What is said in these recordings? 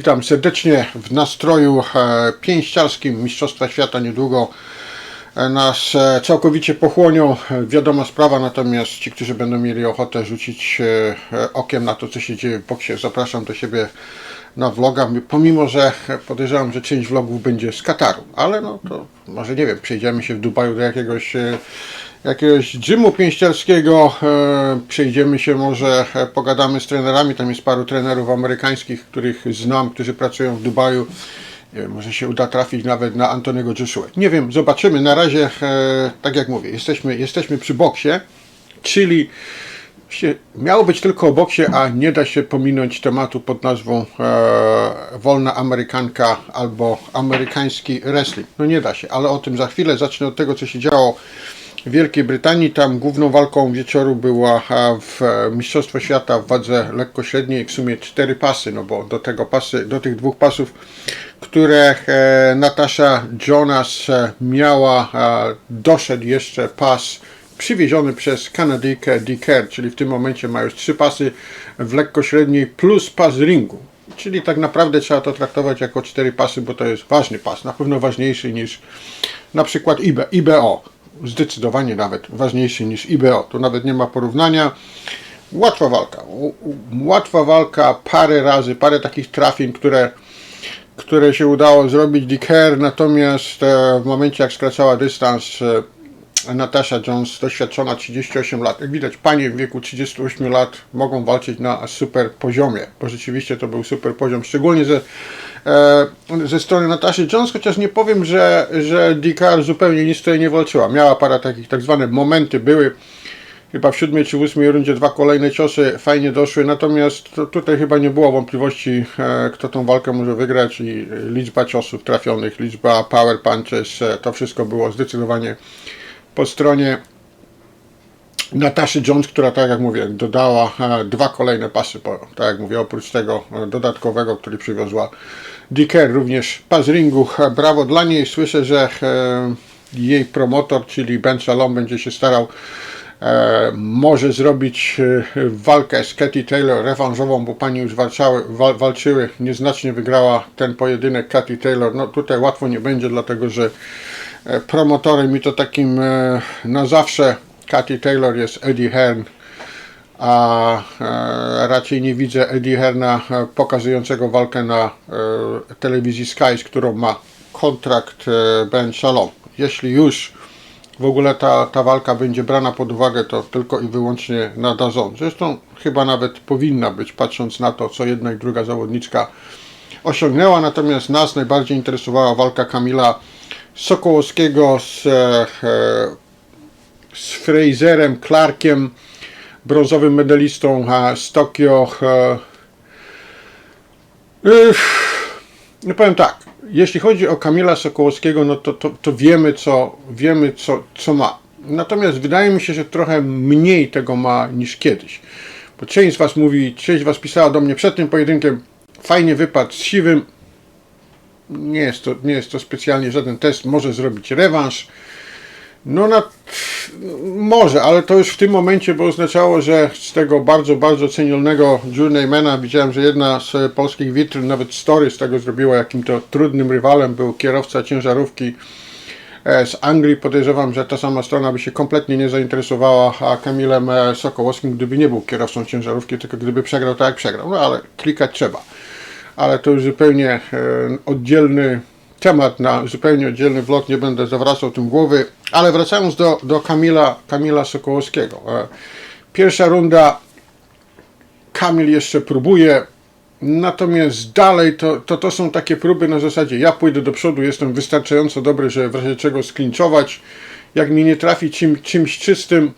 Witam serdecznie w nastroju e, pięściarskim Mistrzostwa Świata niedługo e, nas e, całkowicie pochłonią. Wiadoma sprawa, natomiast ci, którzy będą mieli ochotę rzucić okiem na to, co się dzieje w boksie, zapraszam do siebie na vloga, pomimo, że podejrzewam, że część vlogów będzie z Kataru, ale no to może nie wiem, przejdziemy się w Dubaju do jakiegoś jakiegoś gymu pięściarskiego, e, przejdziemy się może, e, pogadamy z trenerami, tam jest paru trenerów amerykańskich, których znam, którzy pracują w Dubaju. Nie wiem, może się uda trafić nawet na Antoniego Joshua. Nie wiem, zobaczymy. Na razie, e, tak jak mówię, jesteśmy, jesteśmy przy boksie, czyli miało być tylko o boksie, a nie da się pominąć tematu pod nazwą e, wolna amerykanka albo amerykański wrestling. No nie da się, ale o tym za chwilę. Zacznę od tego, co się działo Wielkiej Brytanii. Tam główną walką wieczoru była e, w e, Mistrzostwo Świata w wadze lekkośredniej, w sumie cztery pasy, no bo do tego pasy, do tych dwóch pasów, które e, Natasha Jonas miała, doszedł jeszcze pas przywieziony przez Kanadyjkę Dicker, czyli w tym momencie ma już trzy pasy w lekkośredniej plus pas ringu. Czyli tak naprawdę trzeba to traktować jako cztery pasy, bo to jest ważny pas, na pewno ważniejszy niż na przykład IB, IBO. Zdecydowanie nawet ważniejszy niż IBO. Tu nawet nie ma porównania. Łatwa walka. Łatwa walka, parę razy, parę takich trafień, które które się udało zrobić Dicker, natomiast e, w momencie jak skracała dystans e, Natasha Jones, doświadczona 38 lat, jak widać panie w wieku 38 lat mogą walczyć na super poziomie, bo rzeczywiście to był super poziom, szczególnie ze, e, ze strony Nataszy Jones, chociaż nie powiem, że, że Dicker zupełnie nic tutaj nie walczyła. Miała parę takich tak zwane momenty, były chyba w siódmej czy ósmej rundzie dwa kolejne ciosy fajnie doszły, natomiast to, tutaj chyba nie było wątpliwości, e, kto tą walkę może wygrać i liczba ciosów trafionych, liczba power punches, e, to wszystko było zdecydowanie po stronie Nataszy Jones, która tak jak mówię, dodała e, dwa kolejne pasy, tak jak mówię, oprócz tego e, dodatkowego, który przywiozła Dicker, również pas ringu. E, Brawo dla niej. Słyszę, że jej promotor, czyli Ben Shalom, będzie się starał e, może zrobić e, walkę z Katy Taylor rewanżową, bo pani już walczały, wal, walczyły, nieznacznie wygrała ten pojedynek Katy Taylor. No tutaj łatwo nie będzie, dlatego że promotorem i to takim e, na zawsze Katy Taylor jest Eddie Hearn, a e, raczej nie widzę Eddie Hearna e, pokazującego walkę na e, telewizji Sky, z którą ma kontrakt e, Ben Shalom. Jeśli już w ogóle ta, ta walka będzie brana pod uwagę, to tylko i wyłącznie na DAZN. Zresztą chyba nawet powinna być, patrząc na to, co jedna i druga zawodniczka osiągnęła. Natomiast nas najbardziej interesowała walka Kamila Sokołowskiego z, e, e, z Fraserem Clarkiem, brązowym medalistą z Tokio. E, no powiem tak, jeśli chodzi o Kamila Sokołowskiego, no to, to, to wiemy, co, wiemy co, co ma. Natomiast wydaje mi się, że trochę mniej tego ma niż kiedyś. Bo część z Was mówi, część z Was pisała do mnie przed tym pojedynkiem, fajnie wypadł z siwym. Nie jest to, nie jest to specjalnie żaden test, może zrobić rewanż. No na, może, ale to już w tym momencie by oznaczało, że z tego bardzo, bardzo cenionego Journeymana widziałem, że jedna z polskich witryn, nawet story z tego zrobiła, jakim to trudnym rywalem był kierowca ciężarówki e, z Anglii. Podejrzewam, że ta sama strona by się kompletnie nie zainteresowała Kamilem e, Sokołowskim, gdyby nie był kierowcą ciężarówki, tylko gdyby przegrał tak jak przegrał. No ale klikać trzeba. Ale to już zupełnie e, oddzielny temat na zupełnie oddzielny vlog, nie będę zawracał tym głowy, ale wracając do, do Kamila, Kamila Sokołowskiego. E, Pierwsza runda, Kamil jeszcze próbuje, natomiast dalej to, to, to są takie próby na zasadzie ja pójdę do przodu, jestem wystarczająco dobry, że w razie czego sklinczować, jak mi nie trafi czym, czymś czystym,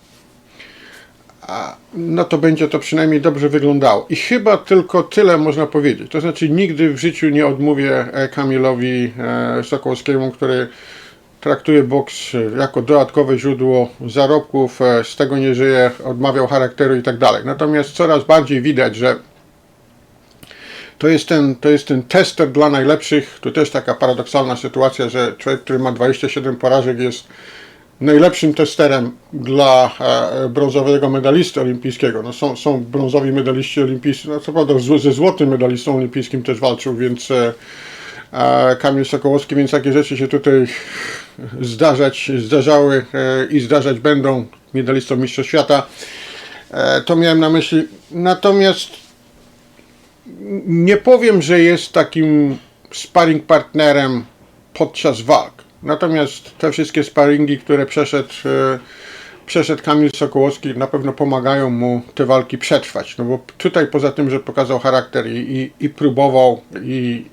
no to będzie to przynajmniej dobrze wyglądało. I chyba tylko tyle można powiedzieć. To znaczy nigdy w życiu nie odmówię e, Kamilowi e, Sokołowskiemu, który traktuje boks e, jako dodatkowe źródło zarobków, z tego nie żyje, odmawiał charakteru i tak dalej. Natomiast coraz bardziej widać, że to jest, ten, to jest ten tester dla najlepszych. Tu też taka paradoksalna sytuacja, że człowiek, który ma 27 porażek jest najlepszym testerem dla e, brązowego medalisty olimpijskiego. No są, są brązowi medaliści olimpijscy, no co prawda ze złotym medalistą olimpijskim też walczył, więc e, e, Kamil Sokołowski, więc takie rzeczy się tutaj zdarzać, zdarzały i zdarzać będą medalistą Mistrzostw Świata. To miałem na myśli. Natomiast nie powiem, że jest takim sparring partnerem podczas walk. Natomiast te wszystkie sparingi, które przeszedł, e, przeszedł Kamil Sokołowski, na pewno pomagają mu te walki przetrwać. No bo tutaj poza tym, że pokazał charakter i, i, i próbował i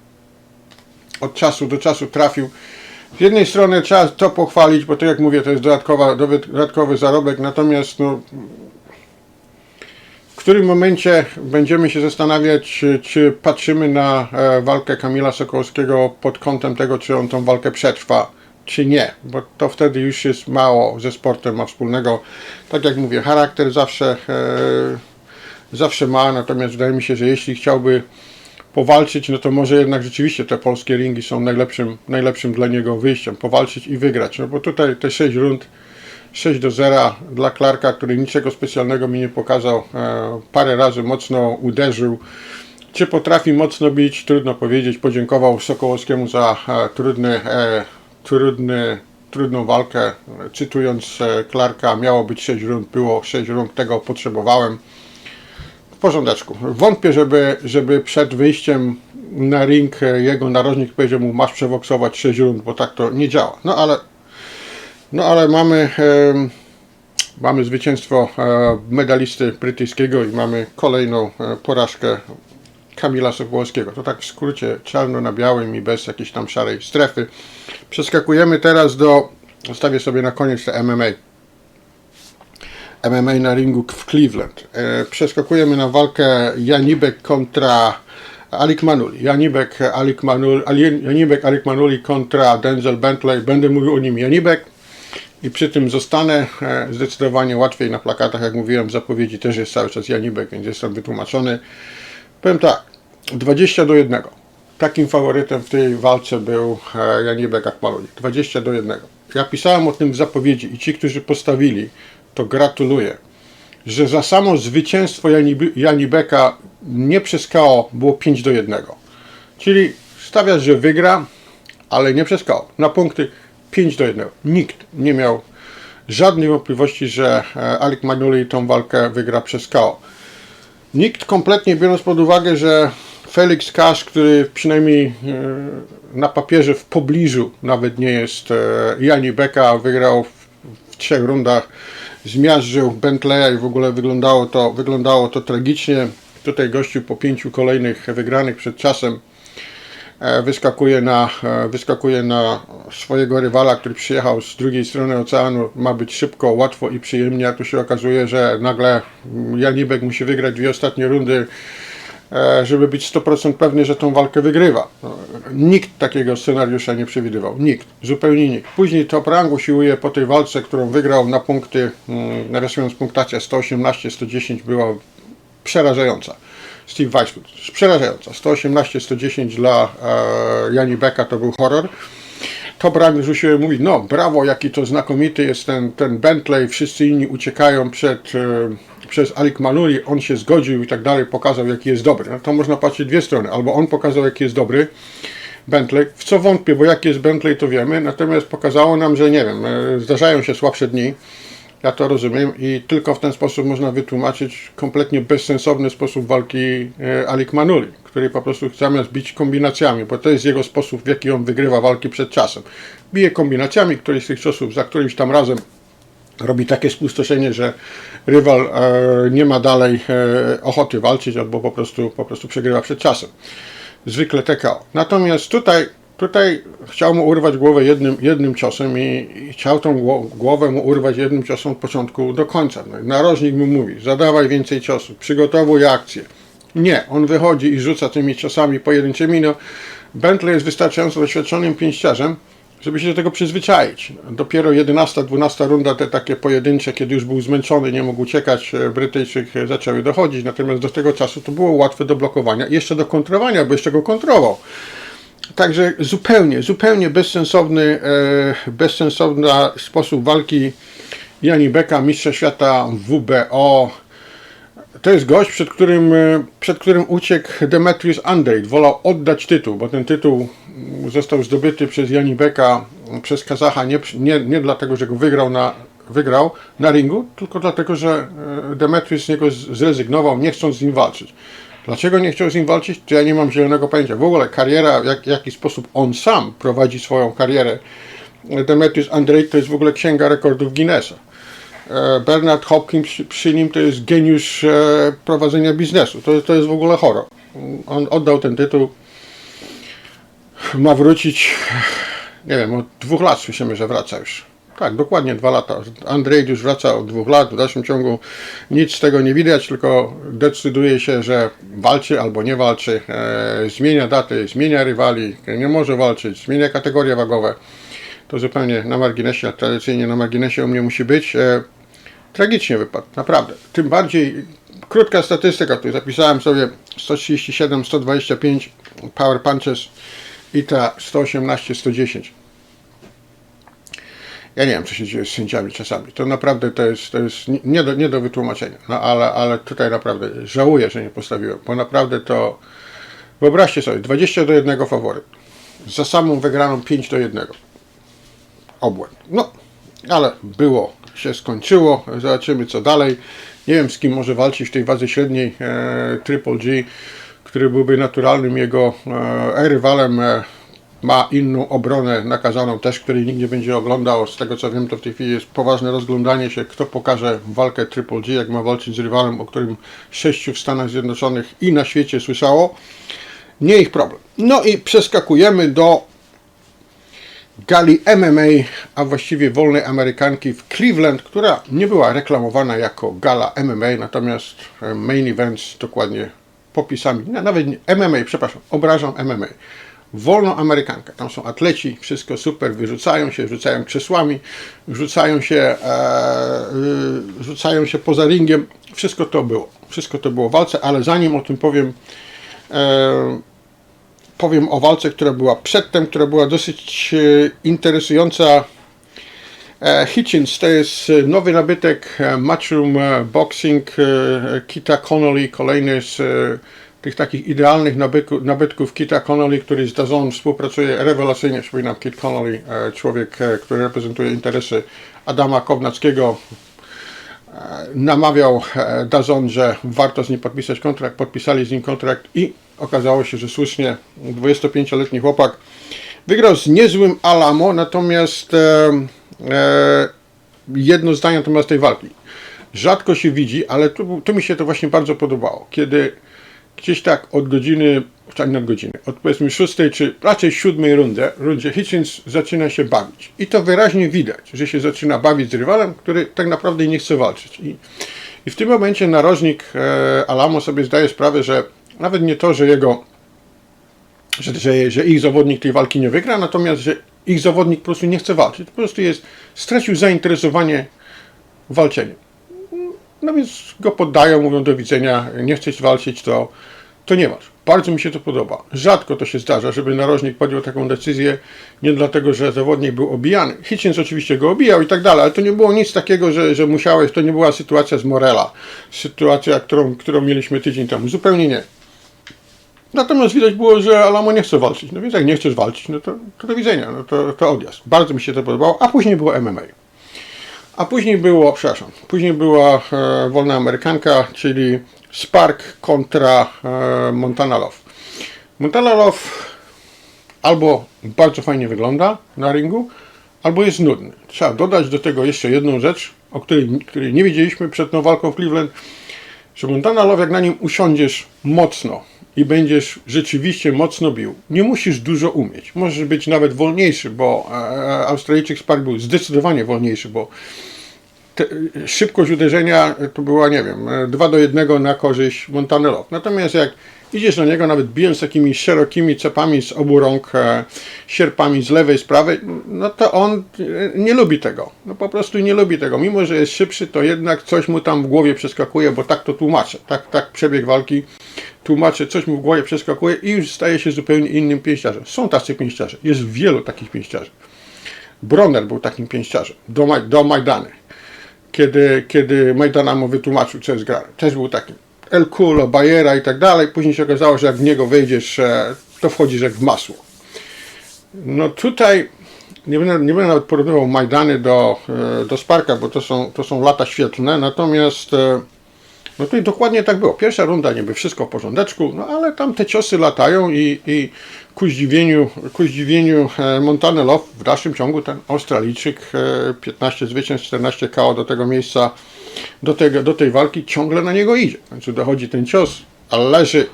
od czasu do czasu trafił. Z jednej strony trzeba to pochwalić, bo to jak mówię, to jest dodatkowa, dodatkowy zarobek, natomiast no, w którym momencie będziemy się zastanawiać, czy, patrzymy na e, walkę Kamila Sokołowskiego pod kątem tego, czy on tą walkę przetrwa, czy nie, bo to wtedy już jest mało ze sportem ma wspólnego. Tak jak mówię, charakter zawsze, e, zawsze ma, natomiast wydaje mi się, że jeśli chciałby powalczyć, no to może jednak rzeczywiście te polskie ringi są najlepszym, najlepszym dla niego wyjściem. Powalczyć i wygrać, no bo tutaj te 6 rund 6 do 0 dla Clarka, który niczego specjalnego mi nie pokazał. E, parę razy mocno uderzył. Czy potrafi mocno bić? Trudno powiedzieć. Podziękował Sokołowskiemu za e, trudny, e, trudny, trudną walkę. Cytując e, Clarka, miało być 6 rund, było 6 rund, tego potrzebowałem. W porządeczku. Wątpię, żeby, żeby przed wyjściem na ring e, jego narożnik powiedział mu masz przewoksować 6 rund, bo tak to nie działa. No ale no ale mamy, mamy zwycięstwo e, medalisty brytyjskiego i mamy kolejną porażkę Kamila Sokołowskiego. To tak w skrócie czarno na białym i bez jakiejś tam szarej strefy. Przeskakujemy teraz do, zostawię sobie na koniec te MMA. MMA na ringu w Cleveland. E, przeskakujemy na walkę Janibek kontra Alik Manuli. Janibek, Alik Manuli, Janibek, Alik Manuli kontra Denzel Bentley. Będę mówił o nim Janibek i przy tym zostanę e, zdecydowanie łatwiej na plakatach, jak mówiłem, w zapowiedzi też jest cały czas Janibek, więc jestem wytłumaczony. Powiem tak, 20 do 1. Takim faworytem w tej walce był e, Janibek Akmaluli. 20 do 1. Ja pisałem o tym w zapowiedzi i ci, którzy postawili, to gratuluję, że za samo zwycięstwo Janib- Janibeka nie przez KO było 5 do 1. Czyli stawiasz, że wygra, ale nie przez KO. Na punkty 5 do 1. Nikt nie miał żadnej wątpliwości, że e, Alek Magnoli tą walkę wygra przez KO. Nikt kompletnie biorąc pod uwagę, że Felix Cash, który przynajmniej e, na papierze w pobliżu nawet nie jest e, Jani Beka, wygrał w, trzech rundach, zmiażdżył Bentleya i w ogóle wyglądało to, wyglądało to tragicznie. Tutaj gościu po pięciu kolejnych wygranych przed czasem e, wyskakuje na, wyskakuje na swojego rywala, który przyjechał z drugiej strony oceanu. Ma być szybko, łatwo i przyjemnie, a tu się okazuje, że nagle Janibek musi wygrać dwie ostatnie rundy, żeby być 100% pewny, że tą walkę wygrywa. No, Nikt takiego scenariusza nie przewidywał. Nikt. Zupełnie nikt. Później Top Rangu siłuje po tej walce, którą wygrał na punkty, mm, nawiasując punktacja 118-110 była przerażająca. Steve Weissman, przerażająca. 118-110 dla e, Jani to był horror. Top Rank rzuciłem mówi, no brawo, jaki to znakomity jest ten, ten Bentley, wszyscy inni uciekają przed, e, przez Alik Manuli, on się zgodził i tak dalej, pokazał jaki jest dobry. No to można patrzeć dwie strony, albo on pokazał jaki jest dobry, Bentley, w co wątpię, bo jaki jest Bentley to wiemy, natomiast pokazało nam, że nie wiem, e, zdarzają się słabsze dni, ja to rozumiem i tylko w ten sposób można wytłumaczyć kompletnie bezsensowny sposób walki e, Alik Manuli, który po prostu zamiast bić kombinacjami, bo to jest jego sposób, w jaki on wygrywa walki przed czasem. Bije kombinacjami, któryś z tych ciosów za którymś tam razem robi takie spustoszenie, że rywal e, nie ma dalej e, ochoty walczyć albo po prostu, po prostu przegrywa przed czasem. Zwykle TKO. Natomiast tutaj Tutaj chciał mu urwać głowę jednym, jednym ciosem i, i chciał tą gło- głowę mu urwać jednym ciosem od początku do końca. No, narożnik mu mówi, zadawaj więcej ciosów, przygotowuj akcję. Nie, on wychodzi i rzuca tymi ciosami pojedynczymi. No, Bentley jest wystarczająco doświadczonym pięściarzem, żeby się do tego przyzwyczaić. Dopiero 11-12 runda, te takie pojedyncze, kiedy już był zmęczony, nie mógł uciekać, e, Brytyjczyk e, zaczęły dochodzić, natomiast do tego czasu to było łatwe do blokowania jeszcze do kontrowania, bo jeszcze go kontrował. Także zupełnie, zupełnie bezsensowny, e, bezsensowny sposób walki Jani Beka, mistrza świata WBO. To jest gość, przed którym, e, przed którym uciekł Demetrius Andrade. Wolał oddać tytuł, bo ten tytuł został zdobyty przez Jani Beka, przez Kazacha, nie, nie, nie dlatego, że go wygrał na, wygrał na ringu, tylko dlatego, że e, Demetrius z niego zrezygnował, nie chcąc z nim walczyć. Dlaczego nie chciał z nim walczyć? To ja nie mam zielonego pojęcia. W ogóle kariera, jak, w jaki sposób on sam prowadzi swoją karierę. Demetrius Andrade to jest w ogóle księga rekordów Guinnessa. E, Bernard Hopkins przy, nim to jest geniusz e, prowadzenia biznesu. To, to jest w ogóle horror. On oddał ten tytuł. Ma wrócić, nie wiem, od dwóch lat słyszymy, że wraca już. Tak, dokładnie dwa lata. Andrzej już wraca od dwóch lat. W dalszym ciągu nic z tego nie widać, tylko decyduje się, że walczy albo nie walczy. E, zmienia daty, zmienia rywali, nie może walczyć, zmienia kategorie wagowe. To zupełnie na marginesie, tradycyjnie na marginesie u mnie musi być. E, tragicznie wypadł, naprawdę. Tym bardziej, krótka statystyka, tu zapisałem sobie 137, 125 power punches i ta 118, 110. Ja nie wiem, co się dzieje z sędziami czasami. To naprawdę to jest, to jest nie- do, nie do wytłumaczenia. No ale, ale tutaj naprawdę żałuję, że nie postawiłem, bo naprawdę to... Wyobraźcie sobie, 20 do 1 faworyt. Za samą wygraną 5 do 1 obłęd. No, ale było, się skończyło. Zobaczymy co dalej. Nie wiem z kim może walczyć w tej wadze średniej e, Triple G, który byłby naturalnym jego e, rywalem. E, ma inną obronę nakazaną też, której nikt nie będzie oglądał. Z tego co wiem, to w tej chwili jest poważne rozglądanie się, kto pokaże walkę Triple G, jak ma walczyć z rywalem, o którym sześciu w Stanach Zjednoczonych i na świecie słyszało. Nie ich problem. No i przeskakujemy do gali MMA, a właściwie wolnej Amerykanki w Cleveland, która nie była reklamowana jako gala MMA, natomiast e, main events dokładnie popisami, nawet MMA, przepraszam, obrażam MMA. Wolną Amerykankę, tam są atleci, wszystko super, wyrzucają się, rzucają krzesłami, rzucają się, e, y, rzucają się poza ringiem, wszystko to było, wszystko to było w walce, ale zanim o tym powiem, e, powiem o walce, która była przedtem, która była dosyć e, interesująca. E, Hitchens to jest e, nowy nabytek Matchroom Boxing Kita Connolly, kolejny z tych takich idealnych nabytków, nabytków Kita Connolly, który z DAZN współpracuje rewelacyjnie. Przypominam, Kit Connolly, człowiek, który reprezentuje interesy Adama Kownackiego, namawiał Dazon, że warto z nim podpisać kontrakt. Podpisali z nim kontrakt i okazało się, że słusznie 25-letni chłopak wygrał z niezłym Alamo, natomiast e, e, jedno zdanie na temat tej walki. Rzadko się widzi, ale tu, tu mi się to właśnie bardzo podobało, kiedy gdzieś tak od godziny, tak od godziny, od powiedzmy szóstej czy raczej siódmej rundy, rundzie Hitchens zaczyna się bawić. I to wyraźnie widać, że się zaczyna bawić z rywalem, który tak naprawdę nie chce walczyć. I, i w tym momencie narożnik e, Alamo sobie zdaje sprawę, że nawet nie to, że jego że, że, że ich zawodnik tej walki nie wygra, natomiast, że ich zawodnik po prostu nie chce walczyć. Po prostu jest, stracił zainteresowanie walczeniem. No więc go poddają, mówią do widzenia, nie chcesz walczyć, to, to nie masz. Bardzo mi się to podoba. Rzadko to się zdarza, żeby narożnik podjął taką decyzję, nie dlatego, że zawodnik był obijany. Hitchens oczywiście go obijał i tak dalej, ale to nie było nic takiego, że, że musiałeś, to nie była sytuacja z Morela, sytuacja, którą, którą mieliśmy tydzień temu. Zupełnie nie. Natomiast widać było, że Alamo nie chce walczyć. No więc jak nie chcesz walczyć, no to, to do widzenia, no to, to odjazd. Bardzo mi się to podobało, a później było MMA. A później było, przepraszam, później była e, wolna Amerykanka, czyli Spark kontra e, Montana Love. Montana Love albo bardzo fajnie wygląda na ringu, albo jest nudny. Trzeba dodać do tego jeszcze jedną rzecz, o której, której nie wiedzieliśmy przed tą walką w Cleveland, że Montana Love, jak na nim usiądziesz mocno i będziesz rzeczywiście mocno bił, nie musisz dużo umieć. Możesz być nawet wolniejszy, bo e, Australijczyk Spark był zdecydowanie wolniejszy, bo te, szybkość uderzenia to była, nie wiem, 2 do 1 na korzyść Montanelov. Natomiast jak Idziesz do niego, nawet bijąc takimi szerokimi cepami z obu rąk, e, sierpami z lewej, z prawej, no to on e, nie lubi tego. No po prostu nie lubi tego. Mimo, że jest szybszy, to jednak coś mu tam w głowie przeskakuje, bo tak to tłumaczę. Tak, tak przebieg walki tłumaczę, coś mu w głowie przeskakuje i już staje się zupełnie innym pięściarzem. Są tacy pięściarze. Jest wielu takich pięściarzy. Bronner był takim pięściarzem do, Maj- do Majdany. Kiedy, kiedy Majdana mu wytłumaczył, co jest grane. Też był takim. El Culo, Bajera i tak dalej. Później się okazało, że jak w niego wejdziesz, e, to wchodzisz jak w masło. No tutaj nie będę, nie będę nawet porównywał Majdany do, e, do Sparka, bo to są, to są lata świetlne, natomiast e, no tutaj dokładnie tak było. Pierwsza runda niby wszystko w porządeczku, no ale tam te ciosy latają i, i ku zdziwieniu, ku zdziwieniu Love w dalszym ciągu ten Australijczyk e, 15 zwycięstw, 14 KO do tego miejsca, do, tego, do tej walki ciągle na niego idzie. Końcu dochodzi ten cios, ale leży,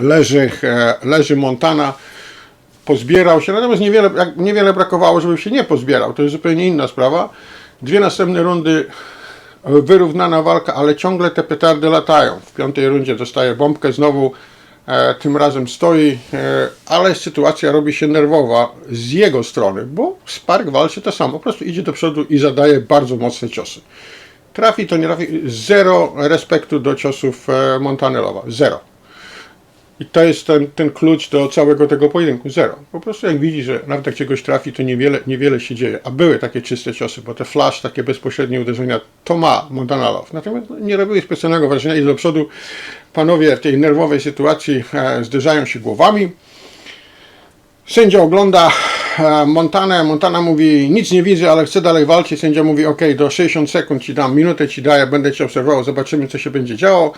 leży, e, leży Montana, pozbierał się, natomiast niewiele, niewiele brakowało, żeby się nie pozbierał. To jest zupełnie inna sprawa. Dwie następne rundy wyrównana walka, ale ciągle te petardy latają. W piątej rundzie dostaje bombkę, znowu e, tym razem stoi, e, ale sytuacja robi się nerwowa z jego strony, bo Spark walczy to samo, po prostu idzie do przodu i zadaje bardzo mocne ciosy. Trafi to nie trafi, zero respektu do ciosów e, Montanelowa, zero. I to jest ten, ten klucz do całego tego pojedynku. Zero. Po prostu jak widzi, że nawet jak czegoś trafi, to niewiele, niewiele się dzieje. A były takie czyste ciosy, bo te flash, takie bezpośrednie uderzenia, to ma Montanalow. Natomiast no, nie robiły specjalnego wrażenia i do przodu panowie w tej nerwowej sytuacji e, zderzają się głowami. Sędzia ogląda e, Montanę. Montana mówi, nic nie widzę, ale chcę dalej walczyć. Sędzia mówi, ok, do 60 sekund ci dam, minutę ci daję, będę cię obserwował, zobaczymy, co się będzie działo.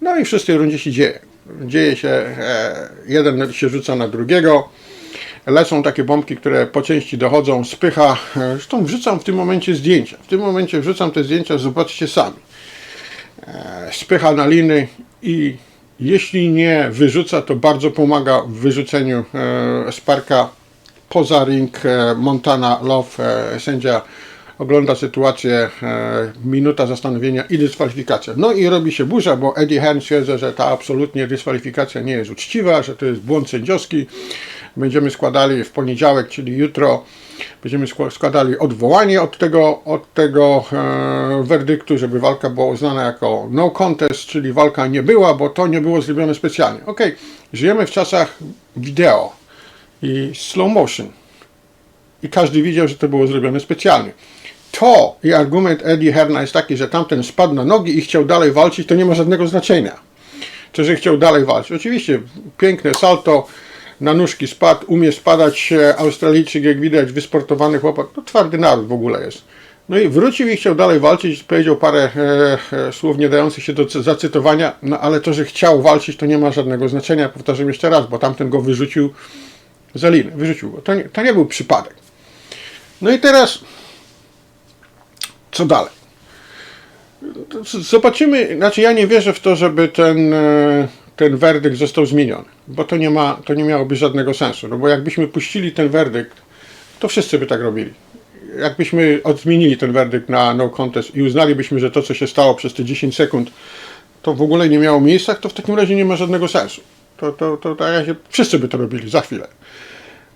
No i w szóstej rundzie się dzieje. Dzieje się, e, jeden się rzuca na drugiego. Lecą takie bombki, które po części dochodzą, spycha. E, Zresztą wrzucam w tym momencie zdjęcia. W tym momencie wrzucam te zdjęcia, zobaczcie sami. Spycha na liny i jeśli nie wyrzuca, to bardzo pomaga w wyrzuceniu e, Sparka poza ring e, Montana Love. E, sędzia ogląda sytuację, e, minuta zastanowienia i dyskwalifikacja. No i robi się burza, bo Eddie Hearn stwierdza, że ta absolutnie dyskwalifikacja nie jest uczciwa, że to jest błąd sędziowski. Będziemy składali w poniedziałek, czyli jutro, będziemy skła- składali odwołanie od tego, od tego e, werdyktu, żeby walka była uznana jako no contest, czyli walka nie była, bo to nie było zrobione specjalnie. Ok, żyjemy w czasach wideo i slow motion i każdy widział, że to było zrobione specjalnie. To i argument Eddie Herna jest taki, że tamten spadł na nogi i chciał dalej walczyć, to nie ma żadnego znaczenia. To, że chciał dalej walczyć. Oczywiście piękne salto, na nóżki spadł, umie spadać Australijczyk, jak widać, wysportowany chłopak, to twardy naród w ogóle jest. No i wrócił i chciał dalej walczyć, powiedział parę e, e, słów nie dających się do cy- zacytowania, no ale to, że chciał walczyć, to nie ma żadnego znaczenia. Powtarzam jeszcze raz, bo tamten go wyrzucił za linę, wyrzucił go. To nie, to nie był przypadek. No i teraz, co dalej? Zobaczymy, znaczy ja nie wierzę w to, żeby ten, e, ten werdykt został zmieniony, bo to nie, ma, to nie miałoby żadnego sensu, no bo jakbyśmy puścili ten werdykt, to wszyscy by tak robili. Jakbyśmy odmienili ten werdykt na no contest i uznalibyśmy, że to, co się stało przez te 10 sekund, to w ogóle nie miało miejsca, to w takim razie nie ma żadnego sensu. To, to, to, to razie wszyscy by to robili za chwilę.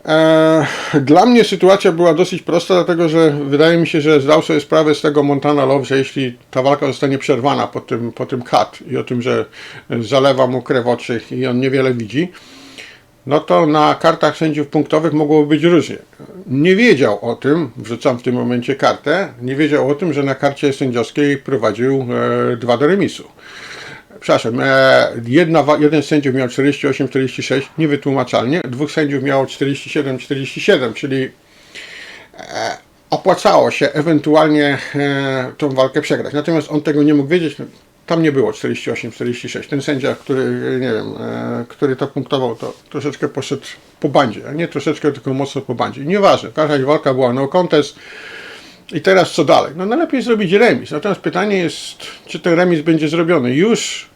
E, Dla mnie sytuacja była dosyć prosta, dlatego że wydaje mi się, że zdał sobie sprawę z tego Montana Love, że jeśli ta walka zostanie przerwana po tym, po tym cut i o tym, że zalewa mu krew oczy i on niewiele widzi, no to na kartach sędziów punktowych mogłoby być różnie. Nie wiedział o tym, wrzucam w tym momencie kartę, nie wiedział o tym, że na karcie sędziowskiej prowadził e, dwa do remisu. Przepraszam, e, jedna, jeden z sędziów miał 48-46, niewytłumaczalnie, dwóch sędziów miało 47-47, czyli e, opłacało się ewentualnie e, tą walkę przegrać. Natomiast on tego nie mógł wiedzieć, no, tam nie było 48-46. Ten sędzia, który, nie wiem, który to punktował, to troszeczkę poszedł po bandzie, a nie troszeczkę, tylko mocno po bandzie. Nieważne, każda walka była no contest, i teraz co dalej? No najlepiej zrobić remis. Natomiast pytanie jest, czy ten remis będzie zrobiony. Już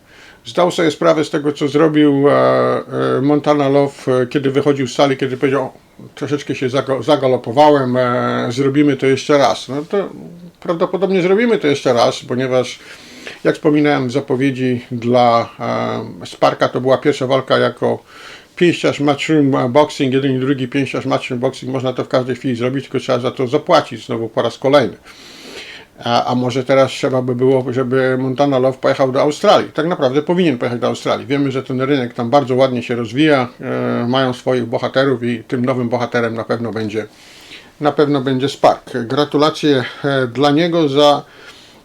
zdał sobie sprawę z tego, co zrobił e, e, Montana Love, e, kiedy wychodził z sali, kiedy powiedział, "O, troszeczkę się zagalopowałem, zrobimy to jeszcze raz. No to prawdopodobnie zrobimy to jeszcze raz, ponieważ Jak wspominałem w zapowiedzi dla Sparka, to była pierwsza walka jako pięściarz matchroom boxing, jeden i drugi pięściarz matchroom boxing. Można to w każdej chwili zrobić, tylko trzeba za to zapłacić znowu po raz kolejny. A, a może teraz trzeba by było, żeby Montana Love pojechał do Australii. Tak naprawdę powinien pojechać do Australii. Wiemy, że ten rynek tam bardzo ładnie się rozwija, e, mają swoich bohaterów i tym nowym bohaterem na pewno będzie na pewno będzie Spark. Gratulacje e, dla niego za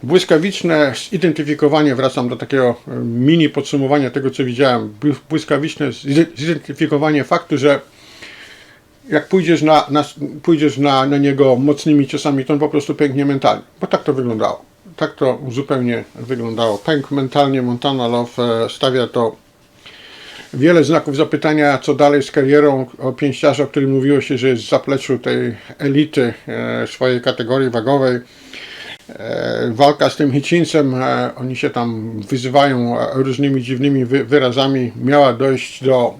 błyskawiczne zidentyfikowanie, wracam do takiego e, mini podsumowania tego, co widziałem, bły- błyskawiczne zidentyfikowanie faktu, że jak pójdziesz na, na, pójdziesz na, na niego mocnymi ciosami, to on po prostu pęknie mentalnie. Bo tak to wyglądało. Tak to zupełnie wyglądało. Pęk mentalnie, Montana Love e, stawia to wiele znaków zapytania, co dalej z karierą o pięściarza, o którym mówiło się, że jest w zapleczu tej elity e, swojej kategorii wagowej. E, walka z tym Hitchinsem, oni się tam wyzywają różnymi dziwnymi wy, wyrazami, miała dojść do,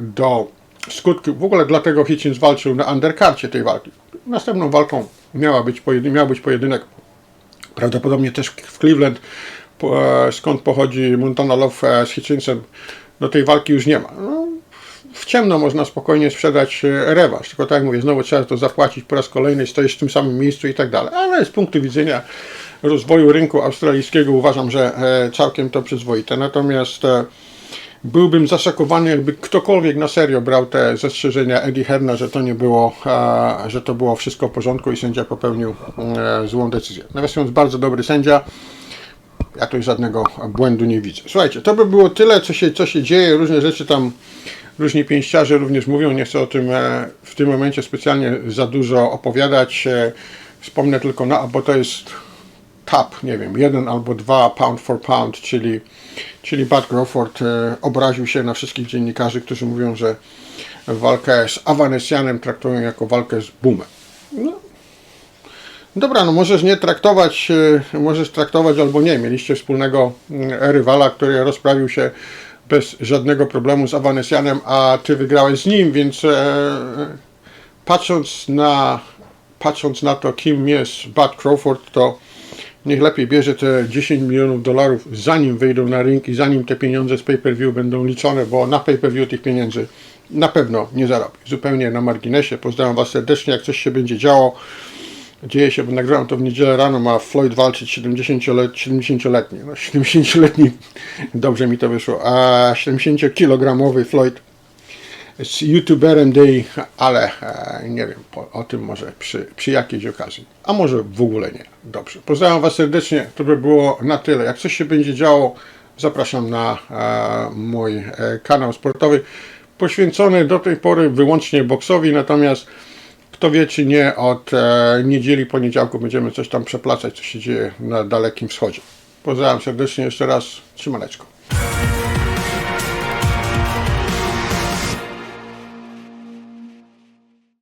do skutku. W ogóle dlatego Hitchins walczył na underkarcie tej walki. Następną walką miała być, pojedyn- miał być pojedynek prawdopodobnie też w Cleveland, e, skąd pochodzi Montana Love e, z Hitchinsem, do tej walki już nie ma. No, w ciemno można spokojnie sprzedać e, rewanż, tylko tak jak mówię, znowu trzeba to zapłacić po raz kolejny, stoisz w tym samym miejscu i tak dalej, ale z punktu widzenia rozwoju rynku australijskiego uważam, że całkiem to przyzwoite. Natomiast byłbym zaszokowany, jakby ktokolwiek na serio brał te zastrzeżenia Eddie Herna, że to nie było, e, że to było wszystko w porządku i sędzia popełnił e, złą decyzję. Nawiasem mówiąc, bardzo dobry sędzia. Ja tu żadnego błędu nie widzę. Słuchajcie, to by było tyle, co się, co się dzieje. Różne rzeczy tam różni pięściarze również mówią. Nie chcę o tym e, w tym momencie specjalnie za dużo opowiadać. Wspomnę tylko, na, bo to jest tap, nie wiem, jeden albo dwa pound for pound, czyli, czyli Bud Crawford e, obraził się na wszystkich dziennikarzy, którzy mówią, że walkę z Avanesianem traktują jako walkę z Boomem. No, Dobra, no możesz nie traktować, e, możesz traktować albo nie. Mieliście wspólnego mm, rywala, który rozprawił się bez żadnego problemu z Avanesianem, a ty wygrałeś z nim, więc e, patrząc na patrząc na to, kim jest Bud Crawford, to niech lepiej bierze te 10 milionów dolarów, zanim wejdą na ring i zanim te pieniądze z pay-per-view będą liczone, bo na pay-per-view tych pieniędzy na pewno nie zarobi. Zupełnie na marginesie. Pozdrawiam Was serdecznie, jak coś się będzie działo. Dzieje się, bo nagrałem to w niedzielę rano, ma Floyd walczyć 70-letni, 70-letni, no 70-letni, dobrze mi to wyszło, a 70-kilogramowy Floyd z youtuberem day, ale e, nie wiem, o tym może przy, przy jakiejś okazji, a może w ogóle nie. Dobrze, pozdrawiam Was serdecznie, to by było na tyle. Jak coś się będzie działo, zapraszam na e, mój e, kanał sportowy, poświęcony do tej pory wyłącznie boksowi, natomiast kto wie czy nie, od niedzieli, poniedziałku będziemy coś tam przeplacać, co się dzieje na Dalekim Wschodzie. Pozdrawiam serdecznie jeszcze raz, trzymaneczko.